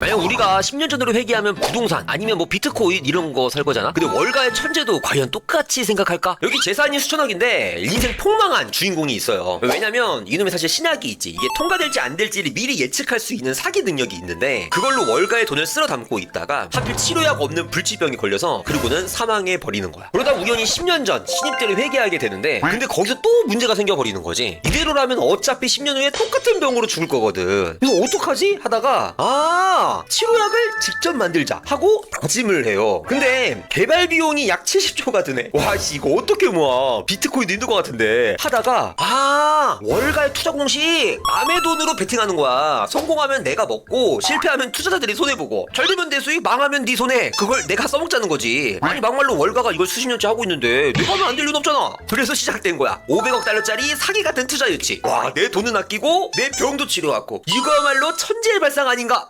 만약 우리가 10년 전으로 회귀하면 부동산 아니면 뭐 비트코인 이런 거 살 거잖아. 근데 월가의 천재도 과연 똑같이 생각할까? 여기 재산이 수천억인데 인생 폭망한 주인공이 있어요. 왜냐면 이놈의 사실 신약이 있지. 이게 통과될지 안 될지를 미리 예측할 수 있는 사기 능력이 있는데 그걸로 월가의 돈을 쓸어 담고 있다가 하필 치료약 없는 불치병이 걸려서 그리고는 사망해 버리는 거야. 그러다 우연히 10년 전 신입 때를 회귀하게 되는데 근데 거기서 또 문제가 생겨 버리는 거지. 이대로라면 어차피 10년 후에 똑같은 병으로 죽을 거거든. 그래서 어떡하지? 하다가 아 치료약을 직접 만들자 하고 다짐을 해요. 근데 개발 비용이 약 70조가 드네. 와 씨 이거 어떻게 모아? 비트코인도 힘들 것 같은데 하다가 아 월가의 투자 공식 남의 돈으로 베팅하는 거야. 성공하면 내가 먹고 실패하면 투자자들이 손해 보고 잘 되면 내 수익 망하면 네 손해. 그걸 내가 써먹자는 거지. 아니 막말로 월가가 이걸 수십 년째 하고 있는데 내가 하면 안 될 리는 없잖아. 그래서 시작된 거야. 500억 달러짜리 사기 같은 투자 유치. 와내 돈은 아끼고 내 병도 치료하고 이거야말로 천재의 발상 아닌가?